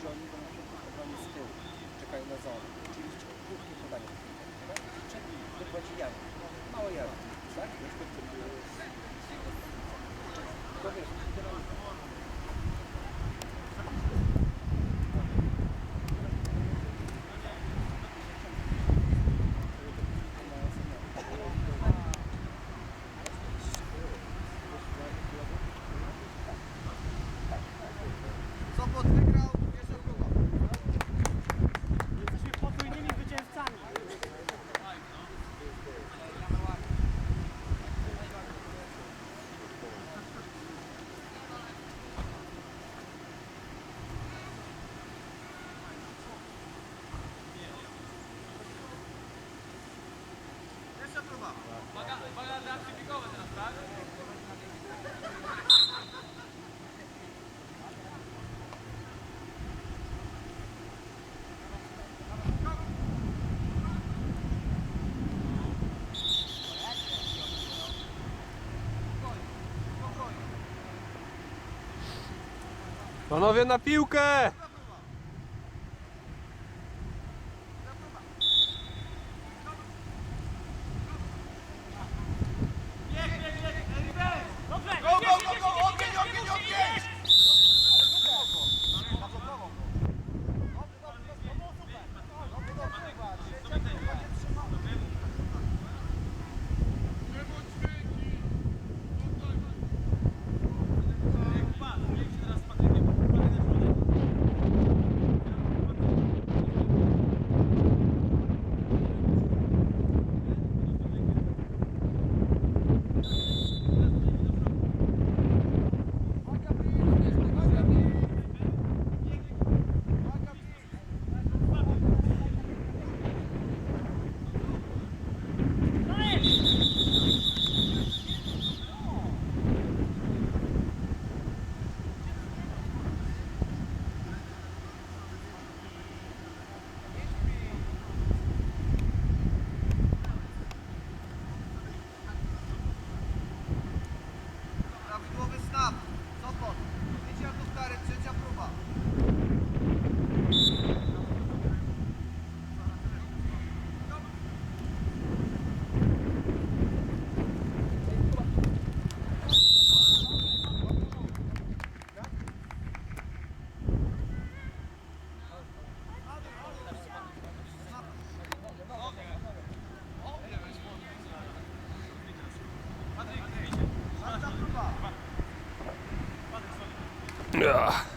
że oni będą przygotowani z tyłu, czekają na załę. Czyli krótkie podanie. Czyli dokładnie jajko. Małe jajko. Tak? Na przykład, to wiesz, Panowie na piłkę! Ugh.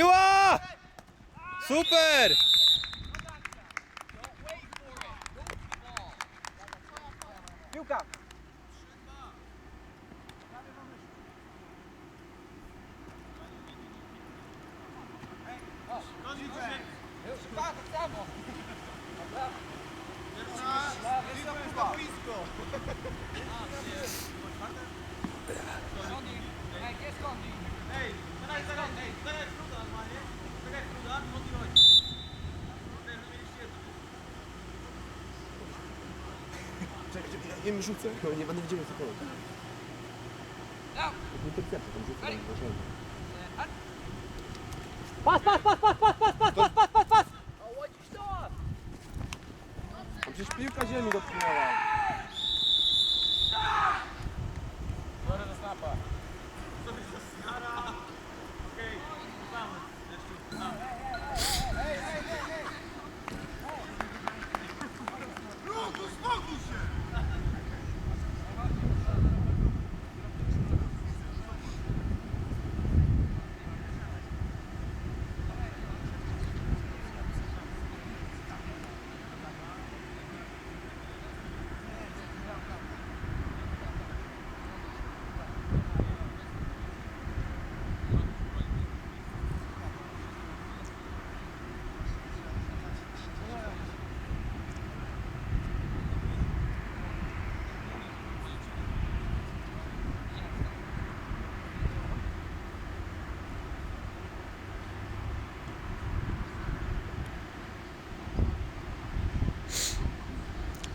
Miła! Super! Piłka! Ej, jest kondi! Ej! Im rzucę? No nie będę widział co to robi. Nie percepcja, tam. Pas, pas, pas, pas, pas!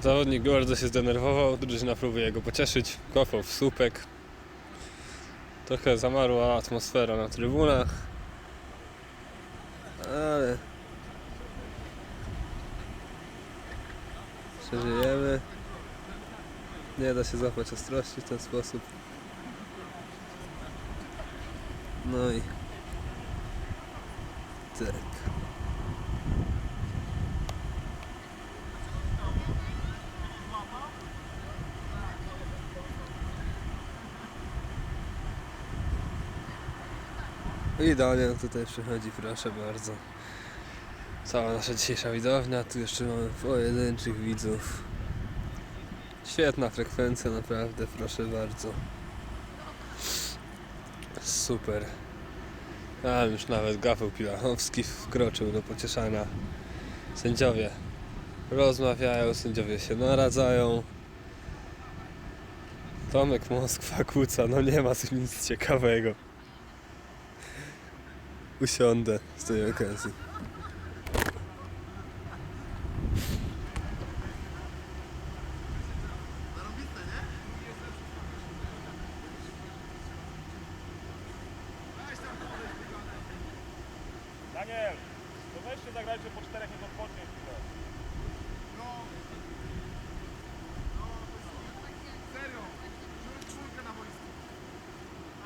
Zawodnik bardzo się zdenerwował, drużyna próbuje go pocieszyć, kopał w słupek. Trochę zamarła atmosfera na trybunach. Ale... Przeżyjemy. Nie da się złapać ostrości w ten sposób. No i... Tak. I Daniel tutaj przychodzi, proszę bardzo. Cała nasza dzisiejsza widownia, tu jeszcze mamy pojedynczych widzów. Świetna frekwencja, naprawdę, proszę bardzo. Super. Tam już nawet Gaweł Pilachowski wkroczył do pocieszania. Sędziowie rozmawiają, sędziowie się naradzają. Tomek Moskwa kłóca, no nie ma tu nic ciekawego. Usiądę z tej okazji.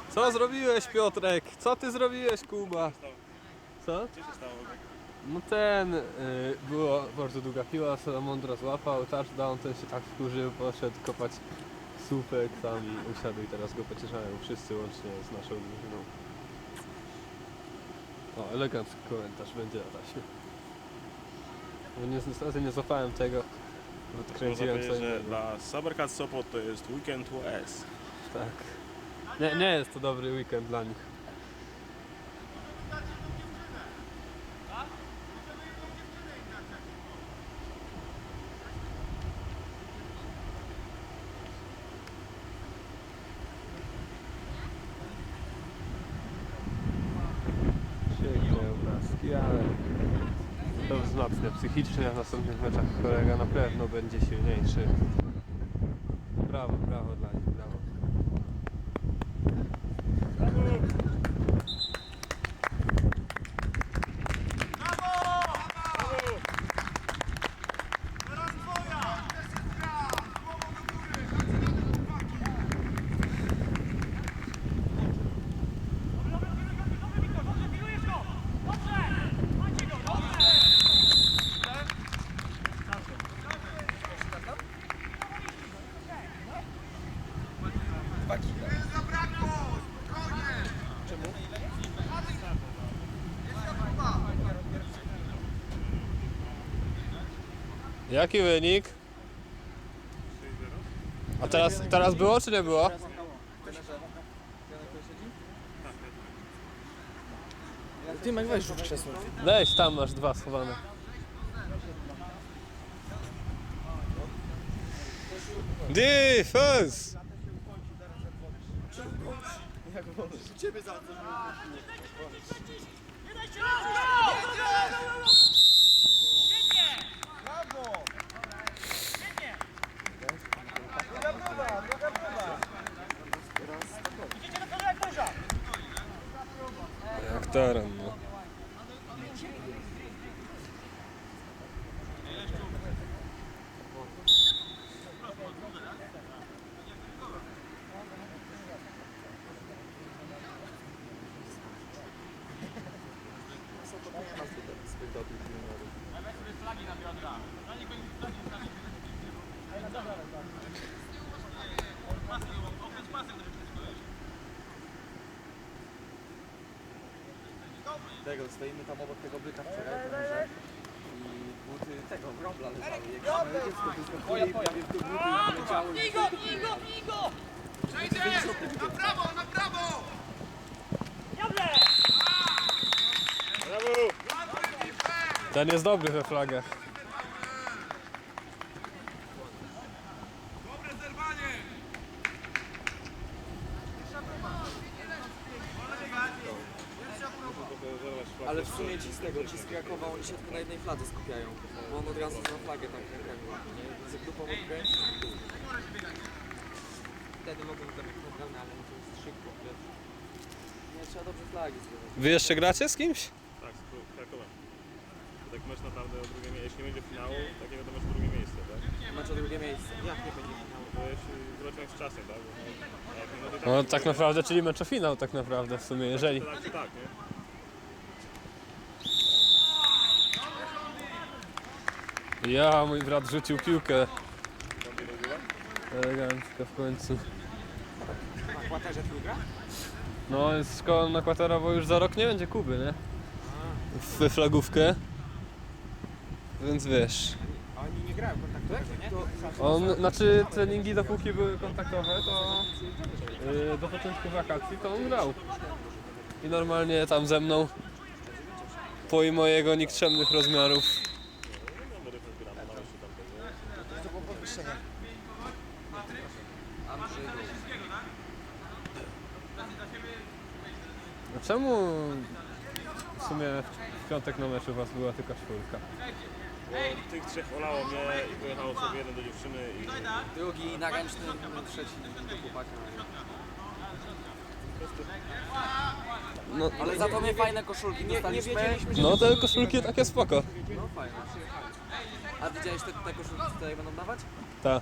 Co zrobiłeś Piotrek? Co ty zrobiłeś Kuba? Co? Co się stało? No ten, y, była bardzo długa piła, Salamondra złapał, touchdown, ten się tak wkurzył, poszedł kopać słupek tam i usiadł i teraz go pocieszają wszyscy łącznie z naszą drużyną. O, elegancki komentarz będzie na taśmie. No nie, niestety nie złapałem tego, bo kręciłem co że dla Sabercat Sopot to jest Weekend US. Tak. Nie, nie jest to dobry weekend dla nich. Piękne obrazki, ale to wzmacnia psychicznie, a w następnych meczach kolega na pewno będzie silniejszy. Brawo, brawo dla nich, brawo. Dwa kile. Jaki wynik? A teraz, teraz było czy nie było? Tymek weź rzuć krzesło. Weź, tam masz dwa schowane. Defense! Ciebie za to. Jak Tego, stoimy tam obok tego byka wczoraj w górze. I buty tego, wróbla leżały. Jak małe dziecko wyskakuje i prawie w te buty leciało. Ten jest dobry we flagach. Ale w sumie ci z tego, ci z Krakowa, oni się tylko na jednej fladze skupiają. Bo on od razu na flagę tak łapie, nie? Z grupą odkręci. Wtedy mogą zrobić naprawdę, ale to jest szybko. Nie, trzeba dobrze flagi zbierać. Wy jeszcze gracie z kimś? Tak, z Kru-. To tak mecz naprawdę o drugie miejsce. Jeśli nie będzie finału, takiego to o drugie miejsce, tak? Mecz o drugie miejsce. Jak nie będzie finału? To jest zobaczymy z czasem, tak? Bo, no, No tak naprawdę, czyli mecz o finał tak naprawdę w sumie, jeżeli. To tak tak, nie? Ja, mój brat rzucił piłkę. Elegancko w końcu. Na kłaterze druga? No, jest szkoła na Kwatera, bo już za rok nie będzie Kuby, nie? W flagówkę. Więc wiesz. A oni nie grają kontaktowego, nie? On, znaczy treningi dopóki były kontaktowe, to yy, do początku wakacji to on grał. I normalnie tam ze mną pomimo jego nikczemnych rozmiarów. No bo defensywa gra, no jeszcze tam tego. To było podwyższenie. Andrzej. A czemu w sumie w piątek na meczu was była tylko czwórka? Bo tych trzech olało mnie i pojechało sobie jeden do dziewczyny i Drugi na ręcznym, trzeci do chłopaka. No, Ale za to mnie fajne koszulki dostaliśmy. no te koszulki takie spoko. No fajne. A widziałeś te, te koszulki, co tutaj będą dawać? Ta.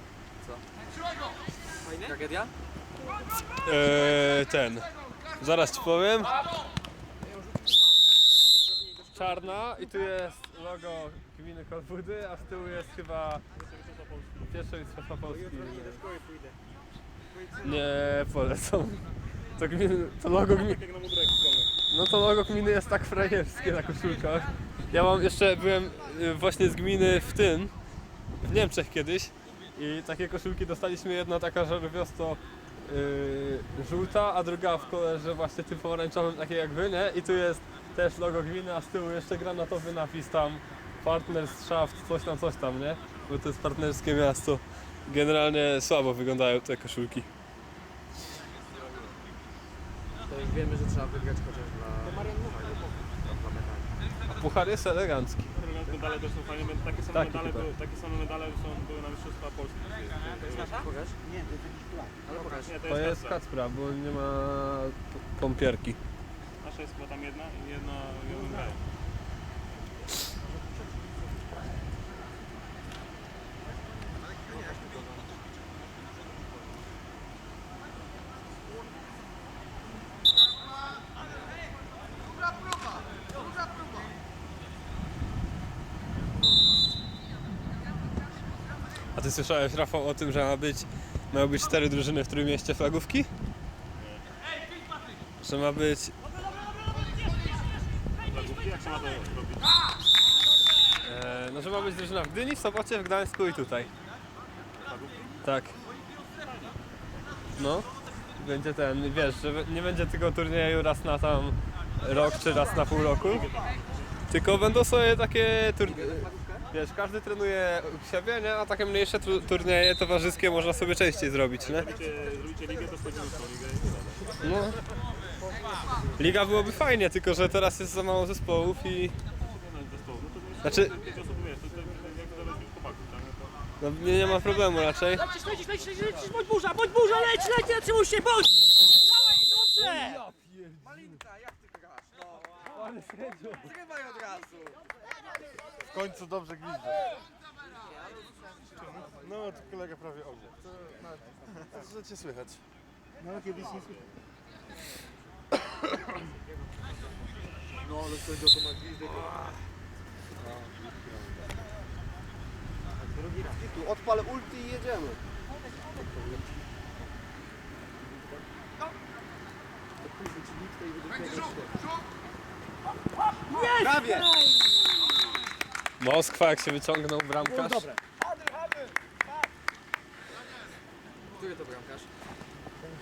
Fajne? Tragedia? Eee, ten. Zaraz ci powiem. Czarna i tu jest logo gminy Kolbudy, a z tyłu jest chyba pierwsze mistrzostwa Polski. Nie polecam. To, to logo gminy. No to logo gminy jest tak frajerskie na koszulkach. Ja mam jeszcze, byłem y, właśnie z gminy w tym, w Niemczech kiedyś i takie koszulki dostaliśmy, jedna taka żarowiosto yy, żółta, a druga w kolorze właśnie tym pomarańczowym, takie jak wy, nie? I tu jest też logo gminy, a z tyłu jeszcze granatowy napis tam Partnerschaft, coś tam, coś tam, nie? Bo to jest partnerskie miasto. Generalnie słabo wyglądają te koszulki. Wiemy, że trzeba wygrać chociaż dla... medali. Puchar jest elegancki. Medale też są fajne, takie same Taki medale, chyba. były, takie same medale są, były na Mistrzostwa Polski. To jest nasza? Pokaż. Nie, to jest jakiś plan. Ale pokaż. Nie, To jest Kacpra. Kacpra, bo nie ma p- pompierki. Nasza jest chyba tam jedna i jedna ją. Ty słyszałeś, Rafał, o tym, że ma być, mają być cztery drużyny w Trójmieście flagówki? Że ma być... E, no, że ma być drużyna w Gdyni, w Sopocie, w Gdańsku i tutaj. Tak. No. Będzie ten, wiesz, że nie będzie tego turnieju raz na tam rok czy raz na pół roku. Tylko będą sobie takie turnieje. Wiesz, każdy trenuje u siebie, nie? A takie mniejsze tu- turnieje towarzyskie można sobie częściej zrobić, nie? Zrobicie, zrobicie ligę, to wchodzimy w tą ligę i tyle. No. Liga byłoby fajnie, tylko że teraz jest za mało zespołów i... No, zespołu. No to jest Znaczy, pięć osób, wiesz, to, to, to, jak zależy od chłopaków, tak? No to... no, nie, nie ma problemu raczej. Lecisz, lecisz, lecisz, lecisz, lecisz, bądź burza, bądź burza, leć, leć, zatrzymuj się, bądź! Dawaj, dobrze! Malinka, jak ty grasz? No. Zgrywaj od razu. W końcu dobrze gwizdze. No, to kolega prawie ognie. To, to, że cię słychać. No kiedyś nie słyszałem. No ale sędzia to ma gwizdę. Tu odpalę ulti i jedziemy. Prawie! Moskwa jak się wyciągnął bramkarz. Dobre. Który to bramkarz?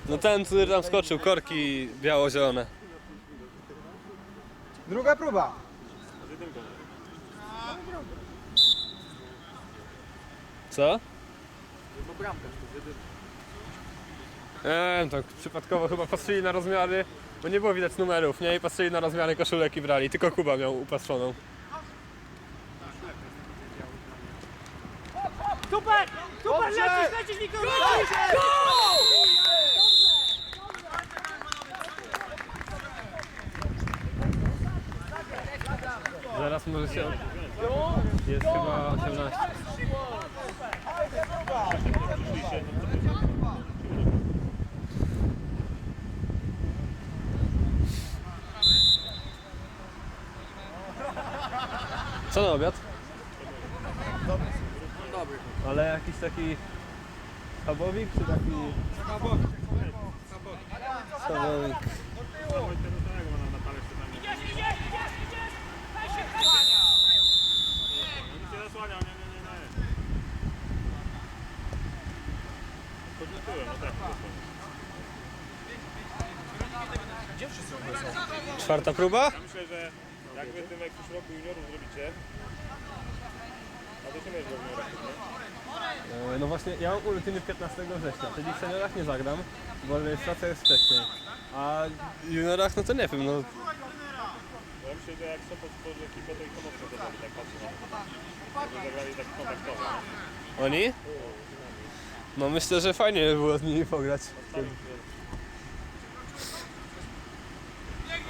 No ten, który tam skoczył, korki biało-zielone. Druga próba. Co? No bramkarz to. Nie wiem, tak przypadkowo chyba patrzyli na rozmiary Bo nie było widać numerów, nie? I patrzyli na rozmiary koszulek i brali. Tylko Kuba miał upatrzoną. Super! Super, lecisz, lecisz, Miko, lecisz! Go! Zaraz może się... Jest chyba 18. Co na obiad? Dobry. Ale jakiś taki schabowik czy taki... Schabowik. Schabowik. Czwarta próba? Ja myślę, że jak wy tym jak w przyszłym roku juniorów zrobicie, a to się nie jest w juniorach, nie? E, No właśnie, ja mam urodziny 15 września, czyli w seniorach nie zagram, bo rejestracja jest wcześniej. A w juniorach, no to nie wiem, no Bo ja myślę, że jak Sopot stworzy ekipę, to ich to mocno dodali, tak patrzę na to. Żeby zagrali tak kontaktowo. oni? No myślę, że fajnie by było z nimi pograć.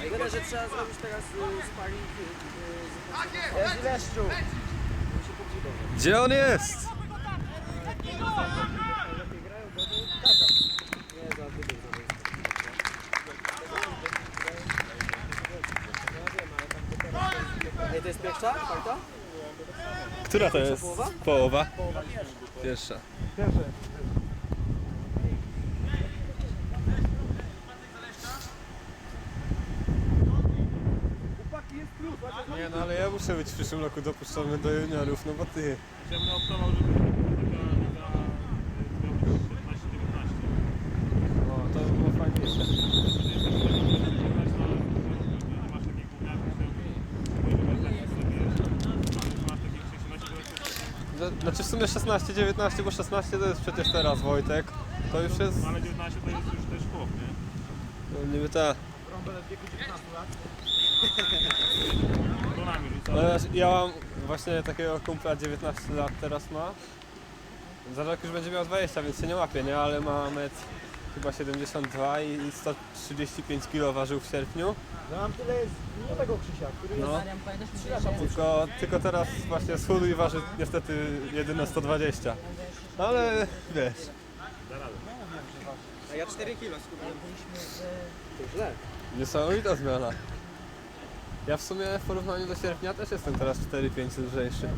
Szkoda, że trzeba zrobić teraz y, sparring y, y, Jest leszczu! Gdzie on jest? Ej, to jest pierwsza? Która to jest? Połowa? Pierwsza. Nie no ale ja muszę być w przyszłym roku dopuszczony do juniorów, no bo ty. Ja bym optował, żeby liga, liga y, zrobić 15-19. No to by było fajniejsze. Nie masz takich gówniarów, masz takich 16 Zna- Znaczy w sumie 16, 19, bo 16 to jest przecież teraz Wojtek. To już jest ale 19 to jest już też chłop, nie? no, niby ta. Konami rzuca. Ale ja mam właśnie takiego kumpla 19 lat teraz ma. Za rok już będzie miał 20, więc się nie łapie, nie? Ale ma metr chyba 72 i 135 kg ważył w sierpniu. No mam tyle jest młodego Krzysia, który No. jest... Tylko, tylko teraz właśnie schudł i waży niestety jedyne 120. No ale wiesz, A ja 4 kilo skupiłem. To źle. niesamowita zmiana. Ja w sumie w porównaniu do sierpnia też jestem teraz 4-5 lżejszy.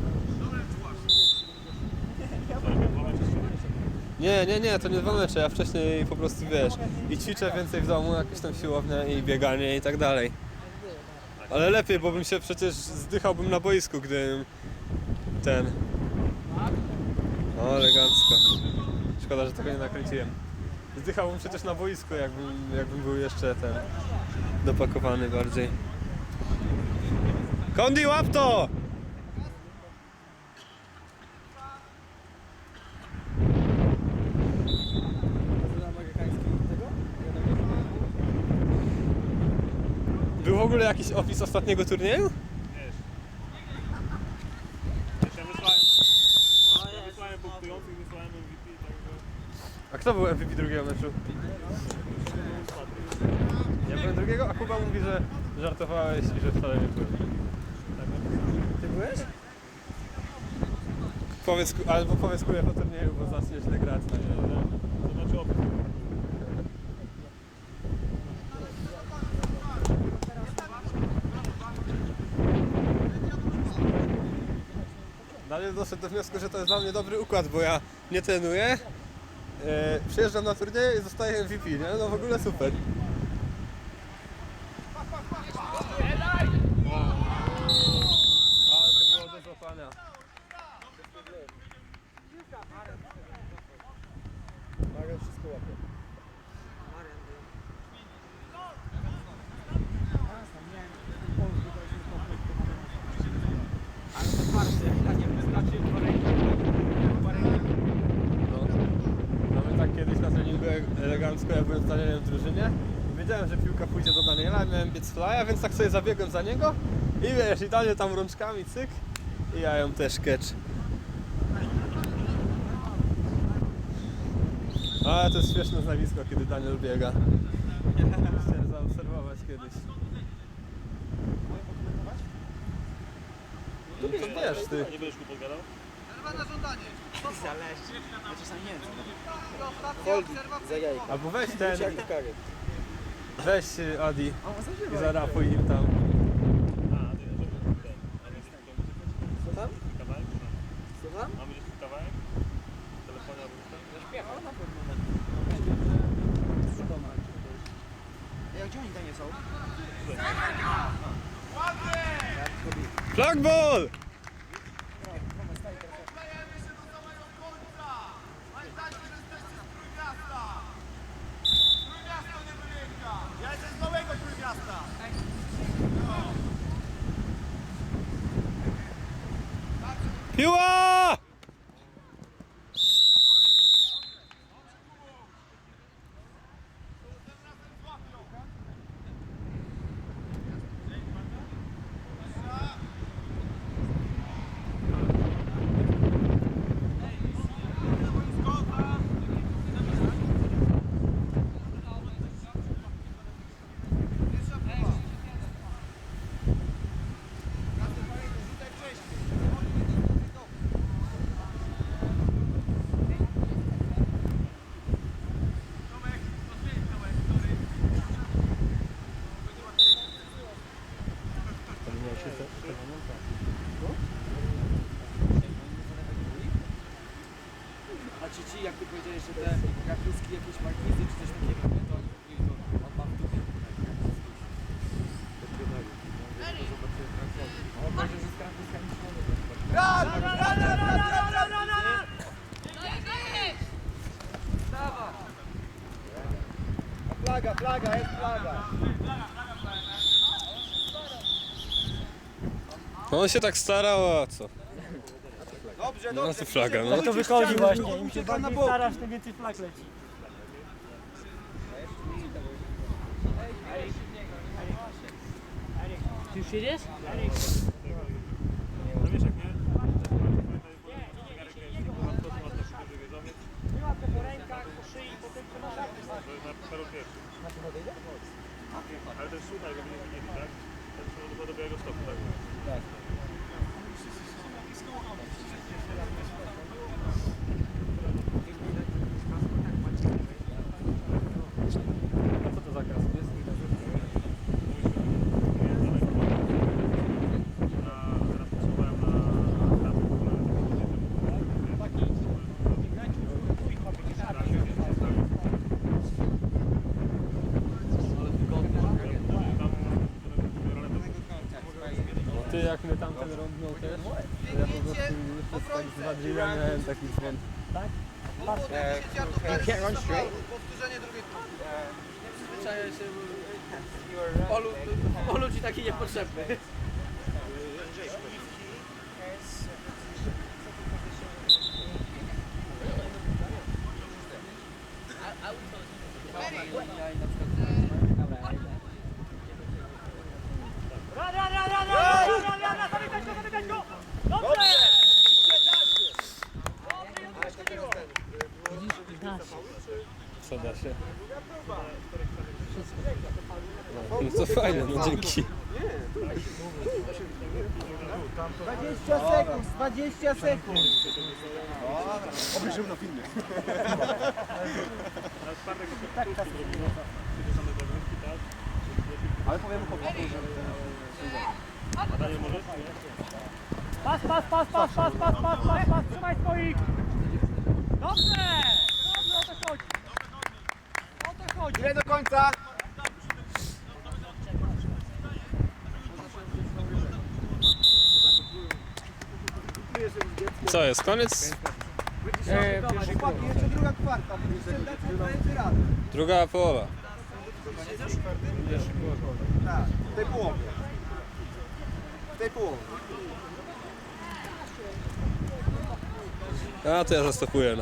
Nie, nie, nie, to nie dwa mecze, ja wcześniej po prostu wiesz i ćwiczę więcej w domu, jakieś tam siłownia i bieganie i tak dalej. Ale lepiej, bo bym się przecież zdychałbym na boisku, gdybym ten... O, elegancko. Szkoda, że tego nie nakręciłem. Zdychałbym przecież na boisku, jakbym, jakbym był jeszcze ten dopakowany bardziej. Kondi, łap to! Był w ogóle jakiś opis ostatniego turnieju? Wysłałem, ja wysłałem wysłałem MVP. A kto był MVP drugiego meczu? Ja byłem drugiego, a Kuba mówi, że żartowałeś i że wcale nie byłem. Byłeś? Powiedz, albo powiedz Kubie po turnieju, bo zacznie źle grać. Na nie. Daniel doszedł do wniosku, że to jest dla mnie dobry układ, bo ja nie trenuję, e, przyjeżdżam na turnieje i zostaję MVP, nie? No w ogóle super. Ale to było do złapania. Marian wszystko łapie. No. Mamy tak kiedyś na treningu elegancko, ja byłem z Danielem w drużynie. wiedziałem, że piłka pójdzie do Daniela, miałem biec flya, więc tak sobie zabiegłem za niego i wiesz, i Daniel tam rączkami, cyk i ja ją też catch. Ale to jest śmieszne zjawisko, kiedy Daniel biega. Chciałem zaobserwować kiedyś. No to wiesz, ty. Nie będziesz mu podgadał? Przerwa na żądanie. Holdi, za jajka. Albo weź ten. Weź y, Adi i zarapuj im tam. Yuva Flaga, flaga, jest flaga. No on się tak starał, a co? Dobrze, No dobrze. to flaga, no. No to wychodzi właśnie. Im się bardziej starasz, tym więcej flag leci. Ty już jedziesz? Nie? Łapkę po rękach, po szyi, potem przenoszasz. To jest na tym odejdę? Ale ten słuchaj, nie widzieli, tak? tak ten słuchaj do Białego Stoku, tak? Tak. Tamten rąbnął też, to ja po prostu przez tak dwa dni miałem taki dzwon. Powtórzenie drugiej próby. Przyzwyczaję się, Olu, Olu ci taki Co da się? No to fajne, no dzięki. 20 sekund, 20 sekund. Obejrzymy na filmie. Ale powiem chłopakom, że... Pas, pas, pas, pas, pas, pas, pas, pas, pas, trzymaj swoich! Dobrze! Ile do końca? Co jest, koniec? Druga kwarta. Musicie dać połowa. Tak, w tej połowie. W tej połowie. A to ja zastopuję na